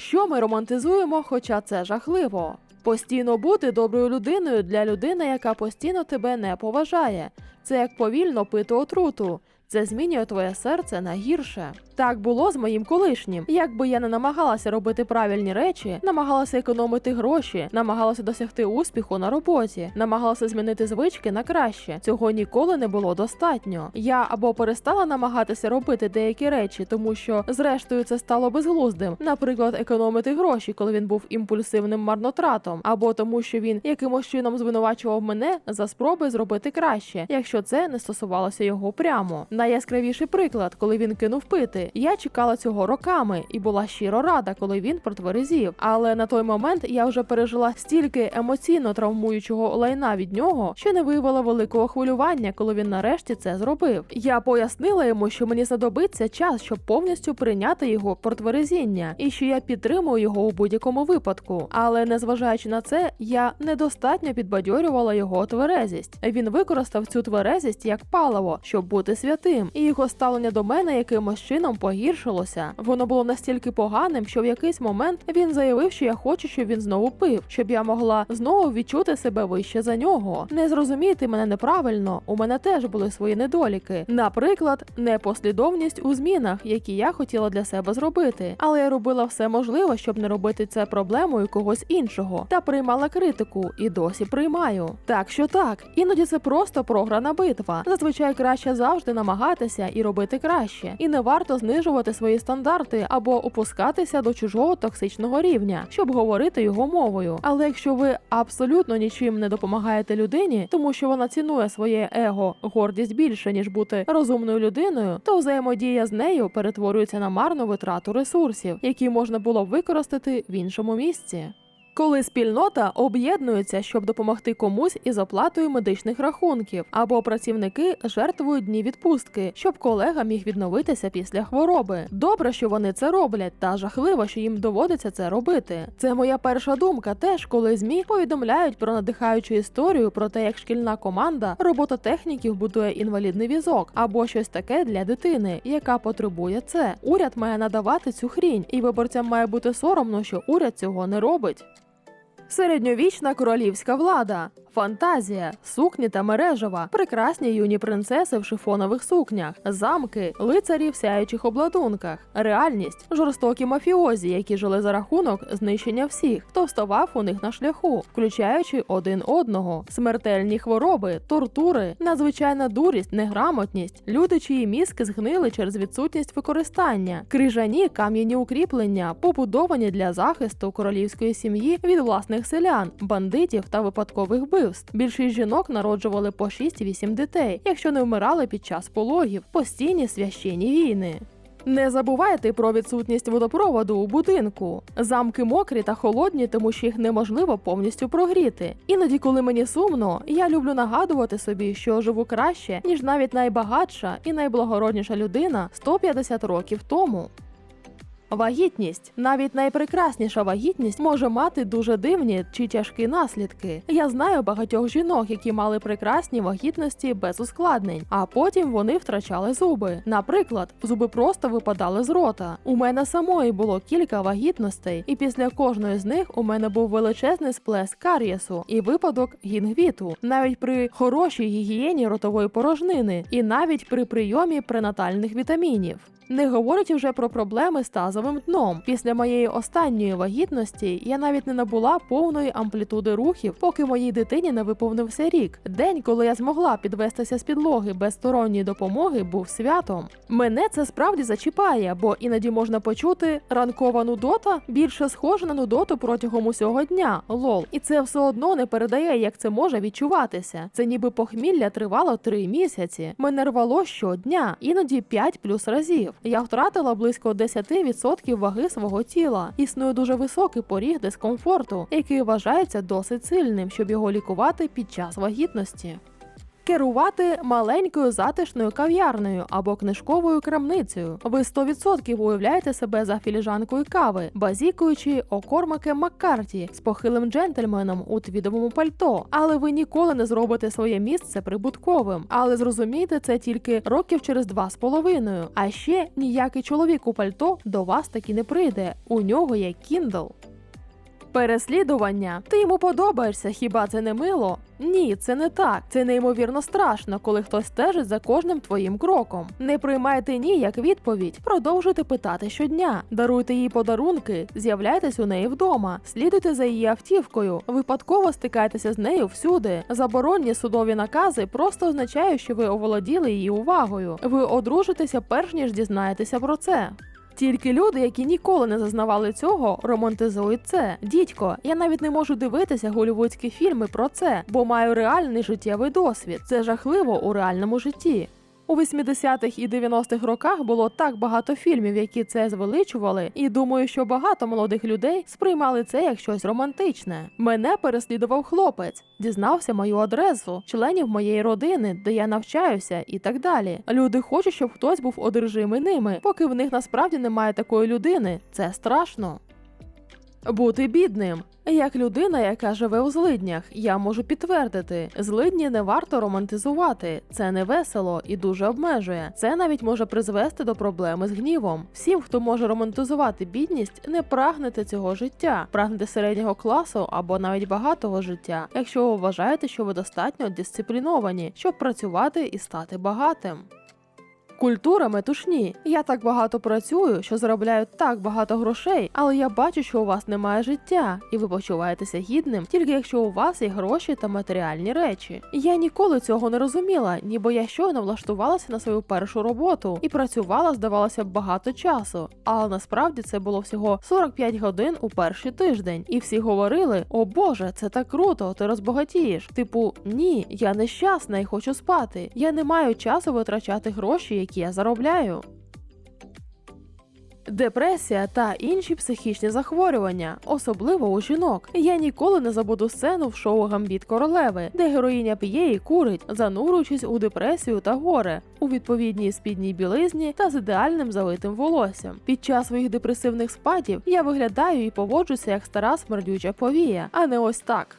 Що ми романтизуємо, хоча це жахливо. Постійно бути доброю людиною для людини, яка постійно тебе не поважає. Це як повільно пити отруту. Це змінює твоє серце на гірше. Так було з моїм колишнім. Якби я не намагалася робити правильні речі, намагалася економити гроші, намагалася досягти успіху на роботі, намагалася змінити звички на краще. Цього ніколи не було достатньо. Я або перестала намагатися робити деякі речі, тому що зрештою це стало безглуздим, наприклад, економити гроші, коли він був імпульсивним марнотратом, або тому, що він якимось чином звинувачував мене за спроби зробити краще, якщо це не стосувалося його прямо. Найяскравіший приклад, коли він кинув пити. Я чекала цього роками і була щиро рада, коли він протверезів. Але на той момент я вже пережила стільки емоційно травмуючого лайна від нього, що не виявила великого хвилювання, коли він нарешті це зробив. Я пояснила йому, що мені знадобиться час, щоб повністю прийняти його протверезіння, і що я підтримую його у будь-якому випадку. Але незважаючи на це, я недостатньо підбадьорювала його тверезість. Він використав цю тверезість як паливо, щоб бути святим, і його ставлення до мене якимось чином погіршилося. Воно було настільки поганим, що в якийсь момент він заявив, що я хочу, щоб він знову пив, щоб я могла знову відчути себе вище за нього. Не зрозуміти мене неправильно. У мене теж були свої недоліки. Наприклад, непослідовність у змінах, які я хотіла для себе зробити. Але я робила все можливе, щоб не робити це проблемою когось іншого, та приймала критику і досі приймаю. Так що так, іноді це просто програна битва. Зазвичай краще завжди намагатися і робити краще, і не варто знижувати свої стандарти або опускатися до чужого токсичного рівня, щоб говорити його мовою. Але якщо ви абсолютно нічим не допомагаєте людині, тому що вона цінує своє его, гордість більше ніж бути розумною людиною, то взаємодія з нею перетворюється на марну витрату ресурсів, які можна було б використати в іншому місці. Коли спільнота об'єднується, щоб допомогти комусь із оплатою медичних рахунків, або працівники жертвують дні відпустки, щоб колега міг відновитися після хвороби. Добре, що вони це роблять, та жахливо, що їм доводиться це робити. Це моя перша думка. Теж коли змі повідомляють про надихаючу історію про те, як шкільна команда робототехніків будує інвалідний візок або щось таке для дитини, яка потребує це. Уряд має надавати цю хрінь, і виборцям має бути соромно, що уряд цього не робить. Середньовічна королівська влада. Фантазія, сукні та мережева, прекрасні юні принцеси в шифонових сукнях, замки, лицарі в сяючих обладунках, реальність, жорстокі мафіозі, які жили за рахунок знищення всіх, хто вставав у них на шляху, включаючи один одного, смертельні хвороби, тортури, надзвичайна дурість, неграмотність, люди, чиї мізки згнили через відсутність використання, крижані кам'яні укріплення, побудовані для захисту королівської сім'ї від власних селян, бандитів та випадкових вбивств. Більшість жінок народжували по 6-8 дітей, якщо не вмирали під час пологів, постійні священні війни. Не забувайте про відсутність водопроводу у будинку. Замки мокрі та холодні, тому що їх неможливо повністю прогріти. Іноді, коли мені сумно, я люблю нагадувати собі, що живу краще, ніж навіть найбагатша і найблагородніша людина 150 років тому. Вагітність, навіть найпрекрасніша вагітність може мати дуже дивні чи тяжкі наслідки. Я знаю багатьох жінок, які мали прекрасні вагітності без ускладнень, а потім вони втрачали зуби. Наприклад, зуби просто випадали з рота. У мене самої було кілька вагітностей, і після кожної з них у мене був величезний сплеск карієсу і випадок гінгвіту, навіть при хорошій гігієні ротової порожнини, і навіть при прийомі пренатальних вітамінів. Не говорячи вже про проблеми з тазовим дном. Після моєї останньої вагітності я навіть не набула повної амплітуди рухів, поки моїй дитині не виповнився рік. День, коли я змогла підвестися з підлоги без сторонньої допомоги, був святом. Мене це справді зачіпає, бо іноді можна почути ранкова нудота більше схожа на нудоту протягом усього дня. Лол, і це все одно не передає, як це може відчуватися. Це ніби похмілля тривало три місяці. Мене рвало щодня, іноді 5 плюс разів. Я втратила близько 10% ваги свого тіла. Існує дуже високий поріг дискомфорту, який вважається досить сильним, щоб його лікувати під час вагітності. Керувати маленькою затишною кав'ярнею або книжковою крамницею. Ви 100% уявляєте себе за філіжанкою кави, базікуючи окормакем Маккарті з похилим джентльменом у твідовому пальто. Але ви ніколи не зробите своє місце прибутковим. Але зрозумійте це тільки років через два з половиною. А ще ніякий чоловік у пальто до вас таки не прийде. У нього є Kindle. Переслідування. Ти йому подобаєшся, хіба це не мило? Ні, це не так. Це неймовірно страшно, коли хтось стежить за кожним твоїм кроком. Не приймайте ні як відповідь. Продовжуйте питати щодня. Даруйте їй подарунки, з'являйтесь у неї вдома, слідуйте за її автівкою. Випадково стикайтеся з нею всюди. Заборонні судові накази просто означають, що ви оволоділи її увагою. Ви одружитеся перш ніж дізнаєтеся про це. Тільки люди, які ніколи не зазнавали цього, романтизують це. Дідько, я навіть не можу дивитися голівудські фільми про це, бо маю реальний життєвий досвід. Це жахливо у реальному житті. У 80-х і 90-х роках було так багато фільмів, які це звеличували, і думаю, що багато молодих людей сприймали це як щось романтичне. Мене переслідував хлопець, дізнався мою адресу, членів моєї родини, де я навчаюся, і так далі. Люди хочуть, щоб хтось був одержимий ними, поки в них насправді немає такої людини. Це страшно. Бути бідним. Як людина, яка живе у злиднях, я можу підтвердити, злидні не варто романтизувати. Це не весело і дуже обмежує. Це навіть може призвести до проблеми з гнівом. Всім, хто може романтизувати бідність, не прагнете цього життя, прагнете середнього класу або навіть багатого життя, якщо ви вважаєте, що ви достатньо дисципліновані, щоб працювати і стати багатим. Культура метушні. Я так багато працюю, що заробляю так багато грошей, але я бачу, що у вас немає життя, і ви почуваєтеся гідним, тільки якщо у вас є гроші та матеріальні речі. Я ніколи цього не розуміла, ніби я щойно влаштувалася на свою першу роботу і працювала, здавалося, багато часу. Але насправді це було всього 45 годин у перший тиждень, і всі говорили: О Боже, це так круто, ти розбагатієш. Типу, ні, я нещасна і хочу спати. Я не маю часу витрачати гроші, які я заробляю. Депресія та інші психічні захворювання, особливо у жінок. Я ніколи не забуду сцену в шоу Гамбіт королеви, де героїня п'є і курить, занурюючись у депресію та горе у відповідній спідній білизні та з ідеальним залитим волоссям. Під час своїх депресивних спадів я виглядаю і поводжуся як стара смердюча повія, а не ось так.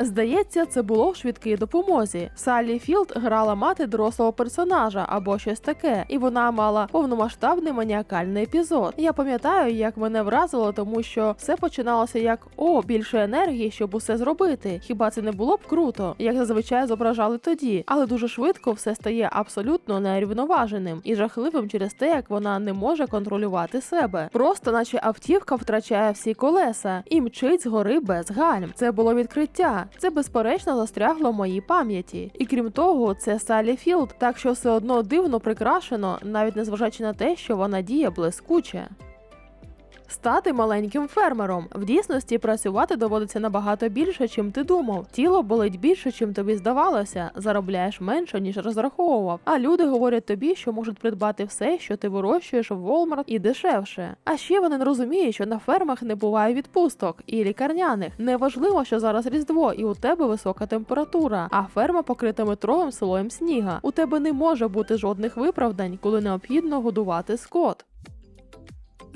Здається, це було в швидкій допомозі. Саллі Філд грала мати дорослого персонажа або щось таке, і вона мала повномасштабний маніакальний епізод. Я пам'ятаю, як мене вразило, тому що все починалося як о, більше енергії, щоб усе зробити. Хіба це не було б круто, як зазвичай зображали тоді, але дуже швидко все стає абсолютно нерівноваженим і жахливим через те, як вона не може контролювати себе. Просто, наче автівка втрачає всі колеса і мчить з гори без гальм. Це було відкриття. Це безперечно застрягло в моїй пам'яті. І крім того, це Салі Філд, так що все одно дивно прикрашено, навіть незважаючи на те, що вона діє блискуче. Стати маленьким фермером в дійсності працювати доводиться набагато більше, чим ти думав. Тіло болить більше, чим тобі здавалося. Заробляєш менше ніж розраховував. А люди говорять тобі, що можуть придбати все, що ти вирощуєш в Walmart і дешевше. А ще вони не розуміють, що на фермах не буває відпусток і лікарняних. Неважливо, що зараз різдво, і у тебе висока температура, а ферма покрита метровим слоєм сніга. У тебе не може бути жодних виправдань, коли необхідно годувати скот.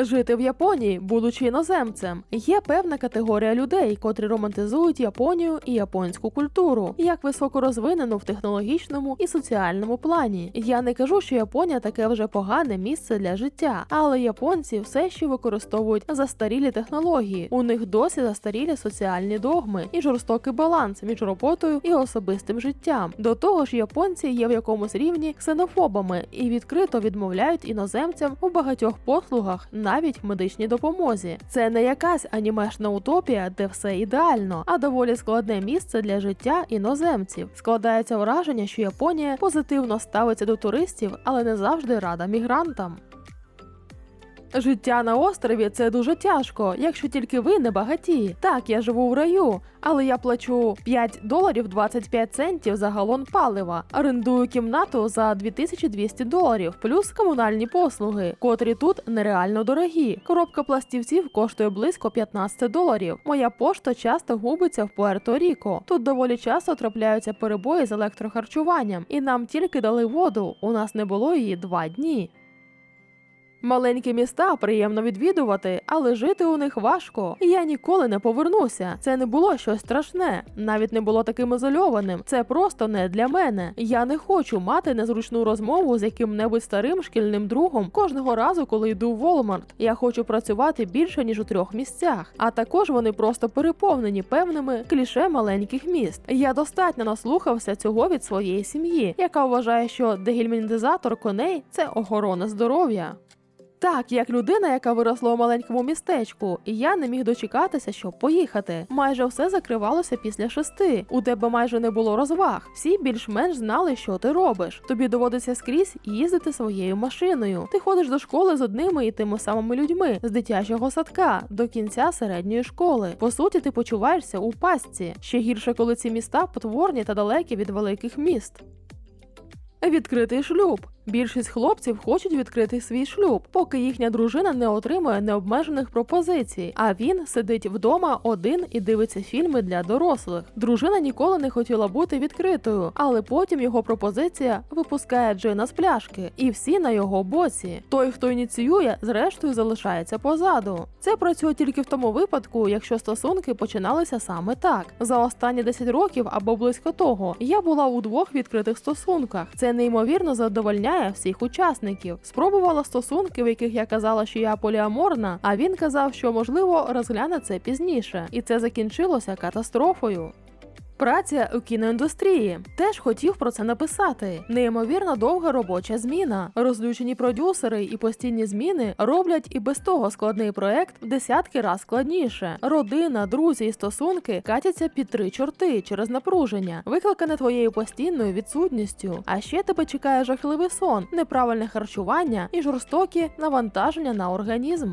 Жити в Японії, будучи іноземцем, є певна категорія людей, котрі романтизують Японію і японську культуру, як високо розвинену в технологічному і соціальному плані. Я не кажу, що Японія таке вже погане місце для життя, але японці все ще використовують застарілі технології. У них досі застарілі соціальні догми і жорстокий баланс між роботою і особистим життям. До того ж, японці є в якомусь рівні ксенофобами і відкрито відмовляють іноземцям у багатьох послугах навіть медичній допомозі. Це не якась анімешна утопія, де все ідеально, а доволі складне місце для життя іноземців. Складається враження, що Японія позитивно ставиться до туристів, але не завжди рада мігрантам. Життя на острові це дуже тяжко, якщо тільки ви не багаті. Так, я живу в раю, але я плачу 5 доларів 25 центів за галон палива. Орендую кімнату за 2200 доларів, плюс комунальні послуги, котрі тут нереально дорогі. Коробка пластівців коштує близько 15 доларів. Моя пошта часто губиться в Пуерто-Ріко. Тут доволі часто трапляються перебої з електрохарчуванням, і нам тільки дали воду. У нас не було її два дні. Маленькі міста приємно відвідувати, але жити у них важко. Я ніколи не повернуся. Це не було щось страшне, навіть не було таким ізольованим. Це просто не для мене. Я не хочу мати незручну розмову з яким-небудь старим шкільним другом кожного разу, коли йду в Волмарт. Я хочу працювати більше ніж у трьох місцях. А також вони просто переповнені певними кліше маленьких міст. Я достатньо наслухався цього від своєї сім'ї, яка вважає, що дегельмінізатор коней це охорона здоров'я. Так, як людина, яка виросла у маленькому містечку, і я не міг дочекатися, щоб поїхати. Майже все закривалося після шести. У тебе майже не було розваг. Всі більш-менш знали, що ти робиш. Тобі доводиться скрізь їздити своєю машиною. Ти ходиш до школи з одними і тими самими людьми з дитячого садка до кінця середньої школи. По суті, ти почуваєшся у пастці. Ще гірше, коли ці міста потворні та далекі від великих міст. Відкритий шлюб. Більшість хлопців хочуть відкрити свій шлюб, поки їхня дружина не отримує необмежених пропозицій. А він сидить вдома один і дивиться фільми для дорослих. Дружина ніколи не хотіла бути відкритою, але потім його пропозиція випускає Джина з пляшки, і всі на його боці. Той, хто ініціює, зрештою залишається позаду. Це працює тільки в тому випадку, якщо стосунки починалися саме так. За останні 10 років або близько того я була у двох відкритих стосунках. Це неймовірно задовольняє всіх учасників. Спробувала стосунки, в яких я казала, що я поліаморна, а він казав, що можливо розгляне це пізніше, і це закінчилося катастрофою. Праця у кіноіндустрії теж хотів про це написати. Неймовірно довга робоча зміна. Розлючені продюсери і постійні зміни роблять і без того складний проект в десятки раз складніше. Родина, друзі і стосунки катяться під три чорти через напруження, викликане твоєю постійною відсутністю. А ще тебе чекає жахливий сон, неправильне харчування і жорстокі навантаження на організм.